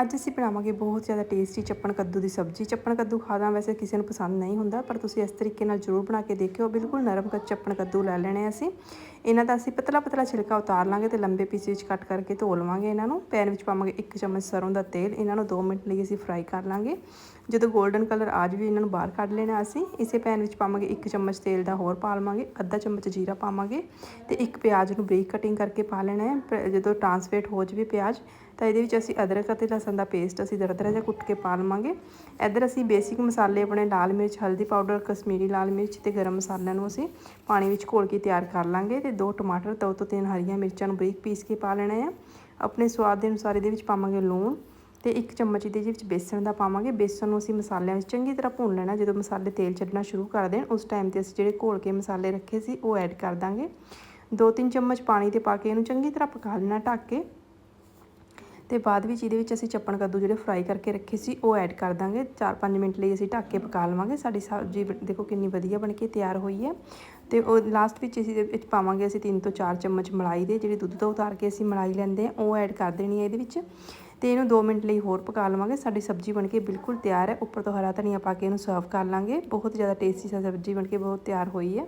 ਅੱਜ ਅਸੀਂ ਬਣਾਵਾਂਗੇ ਬਹੁਤ ਜ਼ਿਆਦਾ ਟੇਸਟੀ ਚੱਪਣ ਕੱਦੂ ਦੀ ਸਬਜ਼ੀ। ਚੱਪਣ ਕੱਦੂ ਖਾਣਾ ਵੈਸੇ ਕਿਸੇ ਨੂੰ ਪਸੰਦ ਨਹੀਂ ਹੁੰਦਾ, ਪਰ ਤੁਸੀਂ ਇਸ ਤਰੀਕੇ ਨਾਲ ਜ਼ਰੂਰ ਬਣਾ ਕੇ ਦੇਖਿਓ। ਬਿਲਕੁਲ ਨਰਮ ਕੱਚ ਚੱਪਣ ਕੱਦੂ ਲੈ ਲੈਣੇ ਅਸੀਂ। ਇਹਨਾਂ ਦਾ ਅਸੀਂ ਪਤਲਾ ਪਤਲਾ ਛਿਲਕਾ ਉਤਾਰ ਲਾਂਗੇ ਤੇ ਲੰਬੇ ਪੀਸ ਵਿੱਚ ਕੱਟ ਕਰਕੇ ਧੋ ਲਵਾਂਗੇ ਇਹਨਾਂ ਨੂੰ। ਪੈਨ ਵਿੱਚ ਪਾਵਾਂਗੇ 1 ਚਮਚ ਸਰੋਂ ਦਾ ਤੇਲ। ਇਹਨਾਂ ਨੂੰ 2 ਮਿੰਟ ਲਈ ਅਸੀਂ ਫਰਾਈ ਕਰ ਲਾਂਗੇ। ਜਦੋਂ 골ਡਨ ਕਲਰ ਆ ਜਾਵੇ, ਇਹਨਾਂ ਨੂੰ ਬਾਹਰ ਕੱਢ ਲੈਣਾ ਅਸੀਂ। ਇਸੇ ਪੈਨ ਵਿੱਚ ਪਾਵਾਂਗੇ 1 ਚਮਚ ਤੇਲ ਦਾ ਹੋਰ ਪਾ ਲਵਾਂਗੇ। ਅੱਧਾ ਚਮਚ ਜੀਰਾ ਪਾਵਾਂਗੇ ਤੇ ਇੱਕ ਪਿਆਜ਼ ਨੂੰ ਬਰੀਕ ਕਟਿੰਗ ਕਰਕੇ ਪਾ ਲੈਣਾ ਹੈ। ਪ- ਜਦੋਂ ਟਰਾਂਸਫੇਟ ਹੋ ਜਾਵੇ ਪਿਆਜ਼ ਤਾਂ ਇਹਦੇ ਵਿੱਚ ਅਸੀਂ ਅਦਰਕ ਅਤੇ ਲਸਣ ਦਾ ਪੇਸਟ ਅਸੀਂ ਦਰਦਰਾ ਜਿਹਾ ਕੁੱਟ ਕੇ ਪਾ ਲਵਾਂਗੇ। ਇੱਧਰ ਅਸੀਂ ਬੇਸਿਕ ਮਸਾਲੇ ਆਪਣੇ ਲਾਲ ਮਿਰਚ, ਹਲਦੀ ਪਾਊਡਰ ਕਸ਼ਮੀਰੀ ਲਾਲ ਮਿਰਚ ਤੇ ਗਰਮ ਮਸਾਲਿਆਂ ਨੂੰ ਅਸੀਂ ਪਾਣੀ ਵਿੱਚ ਘੋਲ ਕੇ ਤਿਆਰ ਕਰ ਲਾਂਗੇ ਤੇ ਦੋ ਟਮਾਟਰ, ਦੋ ਤੋਂ ਤਿੰਨ ਹਰੀਆਂ ਮਿਰਚਾਂ ਨੂੰ ਬਰੀਕ ਪੀਸ ਕੇ ਪਾ ਲੈਣਾ ਹੈ ਆਪਣੇ ਸਵਾਦ ਦੇ ਅਨੁਸਾਰ ਇਹਦੇ ਵਿੱਚ ਪਾਵਾਂਗੇ ਲੂਣ ਤੇ ਇੱਕ ਚਮਚ ਇਹਦੇ ਵਿੱਚ ਬੇਸਣ ਦਾ ਪਾਵਾਂਗੇ। ਬੇਸਣ ਨੂੰ ਅਸੀਂ ਮਸਾਲਿਆਂ ਵਿੱਚ ਚੰਗੀ ਤਰ੍ਹਾਂ ਭੁੰਨ ਲੈਣਾ। ਜਦੋਂ ਮਸਾਲੇ ਤੇਲ ਛੱਡਣਾ ਸ਼ੁਰੂ ਕਰ ਦੇਣ, ਉਸ ਟਾਈਮ ਤੇ ਅਸੀਂ ਜਿਹੜੇ ਘੋਲ ਕੇ ਮਸਾਲੇ ਰੱਖੇ ਸੀ, ਉਹ ਐਡ ਕਰ ਦਾਂਗੇ। ਦੋ ਤਿੰਨ ਚਮਚ ਪਾਣੀ ਤੇ ਪਾ ਕੇ ਇਹਨੂੰ ਚੰਗੀ ਤਰ੍ਹਾਂ ਪਕਾ ਲੈਣਾ ਢੱਕ ਕੇ। ਤੇ ਬਾਅਦ ਵਿੱਚ ਇਹਦੇ ਵਿੱਚ ਅਸੀਂ ਚੱਪਣ ਕੱਦੂ ਜਿਹੜੇ ਫਰਾਈ ਕਰਕੇ ਰੱਖੇ ਸੀ, ਉਹ ਐਡ ਕਰ ਦਾਂਗੇ। 4-5 ਮਿੰਟ ਲਈ ਅਸੀਂ ਢੱਕ ਕੇ ਪਕਾ ਲਵਾਂਗੇ। ਸਾਡੀ ਸਬਜ਼ੀ ਬ- ਦੇਖੋ ਕਿੰਨੀ ਵਧੀਆ ਬਣ ਕੇ ਤਿਆਰ ਹੋਈ ਹੈ। ਤੇ ਉਹ ਲਾਸਟ ਵਿੱਚ ਅਸੀਂ ਇਹਦੇ ਵਿੱਚ ਪਾਵਾਂਗੇ ਅਸੀਂ 3 ਤੋਂ 4 ਚਮਚ ਮਲਾਈ ਦੇ ਜਿਹੜੇ ਦੁੱਧ ਤੋਂ ਉਤਾਰ ਕੇ ਅਸੀਂ ਮਲਾਈ ਲੈਂਦੇ ਆ ਉਹ ਐਡ ਕਰ ਦੇਣੀ ਹੈ ਇਹਦੇ ਵਿੱਚ। ਤੇ ਇਹਨੂੰ 2 ਮਿੰਟ ਲਈ ਹੋਰ ਪਕਾ ਲਵਾਂਗੇ। ਸਾਡੀ ਸਬਜ਼ੀ ਬਣ ਕੇ ਬਿਲਕੁਲ ਤਿਆਰ ਹੈ। ਉੱਪਰ ਤੋਂ ਹਰਾ ਧਨੀਆ ਪਾ ਕੇ ਇਹਨੂੰ ਸਰਵ ਕਰ ਲਾਂਗੇ। ਬਹੁਤ ਜ਼ਿਆਦਾ ਟੇਸਟੀ ਸਬਜ਼ੀ ਬਣ ਕੇ ਬਹੁਤ ਤਿਆਰ ਹੋਈ ਹੈ।